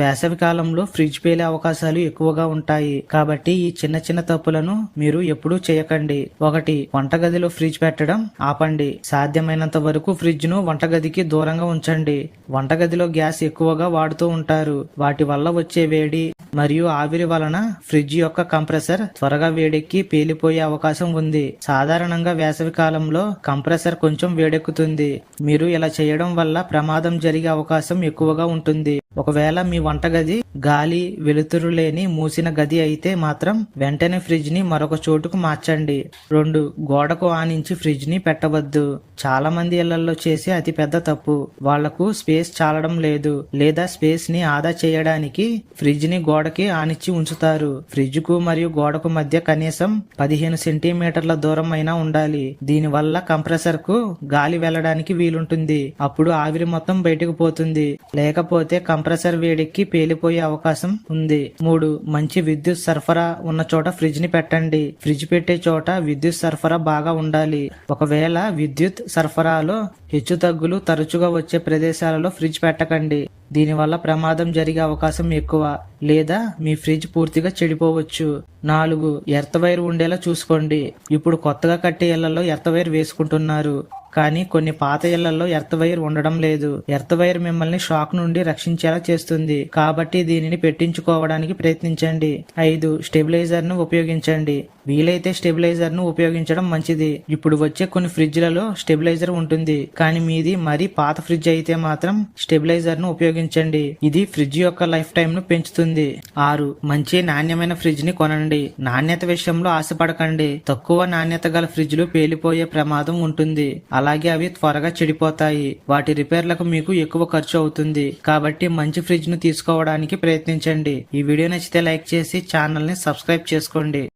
వేసవి కాలంలో ఫ్రిడ్జ్ పేలే అవకాశాలు ఎక్కువగా ఉంటాయి. కాబట్టి ఈ చిన్న చిన్న తప్పులను మీరు ఎప్పుడూ చేయకండి. ఒకటి వంటగదిలో ఫ్రిడ్జ్ పెట్టడం ఆపండి. సాధ్యమైనంత వరకు ఫ్రిడ్జ్ను వంటగదికి దూరంగా ఉంచండి. వంటగదిలో గ్యాస్ ఎక్కువగా వాడుతూ ఉంటారు. వాటి వల్ల వచ్చే వేడి మరియు ఆవిరి వలన ఫ్రిడ్జ్ యొక్క కంప్రెసర్ త్వరగా వేడెక్కి పేలిపోయే అవకాశం ఉంది. సాధారణంగా వేసవి కాలంలో కంప్రెసర్ కొంచెం వేడెక్కుతుంది. మీరు ఇలా చేయడం వల్ల ప్రమాదం జరిగే అవకాశం ఎక్కువగా ఉంటుంది. ఒకవేళ మీ వంటగది గాలి వెలుతురు లేని మూసిన గది అయితే మాత్రం వెంటనే ఫ్రిడ్జ్ని మరొక చోటుకు మార్చండి. రెండు గోడకు ఆనించి ఫ్రిడ్జ్ని పెట్టవద్దు. చాలా మంది ఇళ్ళలో చేసే అతి పెద్ద తప్పు. వాళ్ళకు స్పేస్ చాలడం లేదు. లేదా స్పేస్ని ఆదా చేయడానికి ఫ్రిడ్జ్ని గోడకి ఆనిచ్చి ఉంచుతారు. ఫ్రిడ్జ్కు మరియు గోడకు మధ్య కనీసం పదిహేను సెంటీమీటర్ల దూరం అయినా ఉండాలి. దీని వల్ల కంప్రెసర్కు గాలి వెళ్ళడానికి వీలుంటుంది. అప్పుడు ఆవిరి మొత్తం బయటకు పోతుంది. లేకపోతే కంప్రెసర్ వేడెక్కి పేలిపోయే అవకాశం ఉంది. మూడు మంచి విద్యుత్ సరఫరా ఉన్న చోట ఫ్రిడ్జ్ని పెట్టండి. ఫ్రిడ్జ్ పెట్టే చోట విద్యుత్ సరఫరా బాగా ఉండాలి. ఒకవేళ విద్యుత్ సరఫరాలో హెచ్చు తగ్గులు తరచుగా వచ్చే ప్రదేశాలలో ఫ్రిడ్జ్ పెట్టకండి. దీనివల్ల ప్రమాదం జరిగే అవకాశం ఎక్కువ లేదా మీ ఫ్రిడ్జ్ పూర్తిగా చెడిపోవచ్చు. నాలుగు ఎర్త్ వైర్ ఉండేలా చూసుకోండి. ఇప్పుడు కొత్తగా కట్టే ఇళ్ళలో ఎర్త్ వైర్ వేసుకుంటున్నారు. కానీ కొన్ని పాత ఇళ్ళలో ఎర్త్ వైర్ ఉండడం లేదు. ఎర్త్ వైర్ మిమ్మల్ని షాక్ నుండి రక్షించేలా చేస్తుంది. కాబట్టి దీనిని పెట్టించుకోవడానికి ప్రయత్నించండి. ఐదు స్టెబిలైజర్ను ఉపయోగించండి. వీలైతే స్టెబిలైజర్ను ఉపయోగించడం మంచిది. ఇప్పుడు వచ్చే కొన్ని ఫ్రిడ్జ్లలో స్టెబిలైజర్ ఉంటుంది. కానీ మీది మరీ పాత ఫ్రిడ్జ్ అయితే మాత్రం స్టెబిలైజర్ను ఉపయోగించండి. ఇది ఫ్రిడ్జ్ యొక్క లైఫ్ టైంను పెంచుతుంది. ఆరు. మంచి నాణ్యమైన ఫ్రిడ్జ్ని కొనండి. నాణ్యత విషయంలో ఆశపడకండి. తక్కువ నాణ్యత గల ఫ్రిడ్జ్లు పేలిపోయే ప్రమాదం ఉంటుంది. అలాగే అవి త్వరగా చెడిపోతాయి. వాటి రిపేర్లకు మీకు ఎక్కువ ఖర్చు అవుతుంది. కాబట్టి మంచి ఫ్రిడ్జ్ను తీసుకోవడానికి ప్రయత్నించండి. ఈ వీడియో నచ్చితే లైక్ చేసి ఛానల్ని సబ్స్క్రైబ్ చేసుకోండి.